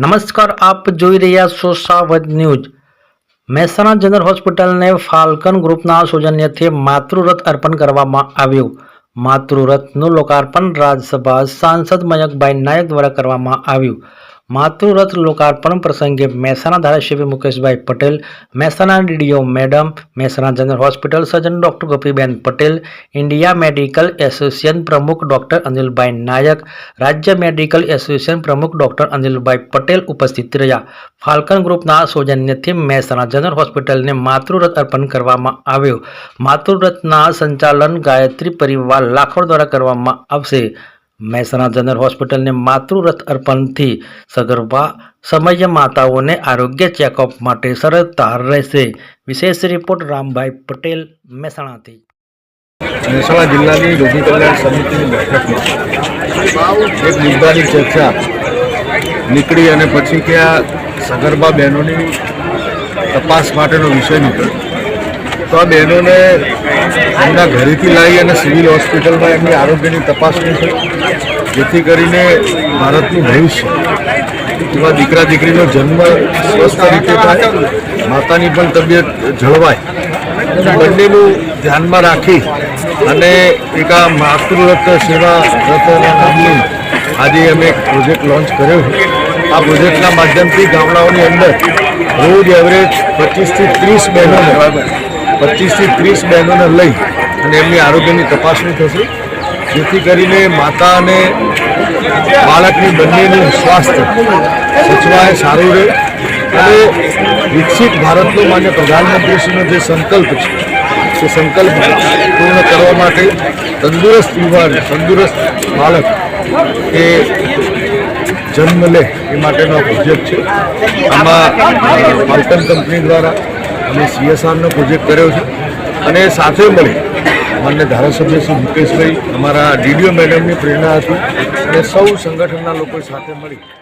નમસ્કાર, આપ જોઈ રહ્યા છો સાવધ ન્યૂઝ. મહેસાણા જનરલ હોસ્પિટલને ફાલ્કન ગ્રુપના સૌજન્યથી માતૃરથ અર્પણ કરવામાં આવ્યું. માતૃરથનું લોકાર્પણ રાજ્યસભા સાંસદ મયંકભાઈ નાયક દ્વારા કરવામાં આવ્યું. માતૃરથ લોકાર્પણ પ્રસંગે મહેસાણા ધારાસભ્ય Mukeshbhai Patel, Mehsana DDO madam, Mehsana general hospital surgeon doctor Gopiben Patel, India medical association પ્રમુખ ડૉક્ટર અનિલભાઈ નાયક, રાજ્ય મેડિકલ એસોસિએશન પ્રમુખ ડૉક્ટર અનિલભાઈ પટેલ ઉપસ્થિત રહ્યા. ફાલ્કન ગ્રુપના સૌજન્યથી મહેસાણા જનરલ હોસ્પિટલને માતૃરથ અર્પણ કરવામાં આવ્યું. માતૃરથના સંચાલન ગાયત્રી પરિવાર લાખોડ દ્વારા કરવામાં આવશે. મહેસાણા જનરલ હોસ્પિટલને માતૃરથ અર્પણથી સગર્ભા સમય માતાઓને આરોગ્ય ચેકઅપ માટે સરળતા રહેશે. વિશેષ રિપોર્ટ રામભાઈ પટેલ, મહેસાણાથી. મહેસાણા જિલ્લાની રોગી કલ્યાણ સમિતિની બેઠકમાં એક મુદ્દાની ચર્ચા નીકળી અને પછી કે આ સગર્ભા બહેનોની તપાસ માટેનો વિષય નીકળ્યો. તો આ બહેનોને એમના ઘરેથી લાવી અને સિવિલ હોસ્પિટલમાં એમની આરોગ્યની તપાસણી થઈ, જેથી કરીને ભારતનું ભવિષ્ય, એવા દીકરા દીકરીનો જન્મ સ્વસ્થ રીતે થાય, માતાની પણ તબિયત જળવાય બંનેનું ધ્યાનમાં રાખી અને એક આ માતૃરથ સેવા રથના નામની આજે અમે એક પ્રોજેક્ટ લોન્ચ કર્યો છે. આ પ્રોજેક્ટના માધ્યમથી ગામડાઓની અંદર રોજ એવરેજ પચીસથી ત્રીસ બહેનોને પચીસથી ત્રીસ બહેનોને લઈ અને એમની આરોગ્યની તપાસણી થશે. જેથી કરીને માતા અને બાળકની બંનેનું સ્વાસ્થ્ય સચવાય, સારું રહે. અને વિકસિત ભારતનો માન્ય પ્રધાનમંત્રીશ્રીનો જે સંકલ્પ છે તે સંકલ્પ પૂર્ણ કરવા માટે તંદુરસ્ત યુવાન, તંદુરસ્ત બાળક એ જન્મ લે એ માટેનો ઉદ્યોગ છે. આમાં ફાલ્કન કંપની દ્વારા અમે સીએસઆરનો પ્રોજેક્ટ કર્યો છે અને સાથે મળી માન્ય ધારાસભ્ય શ્રી મુકેશભાઈ, અમારા ડીડીઓ મેડમની પ્રેરણા હતી અને સૌ સંગઠનના લોકો સાથે મળી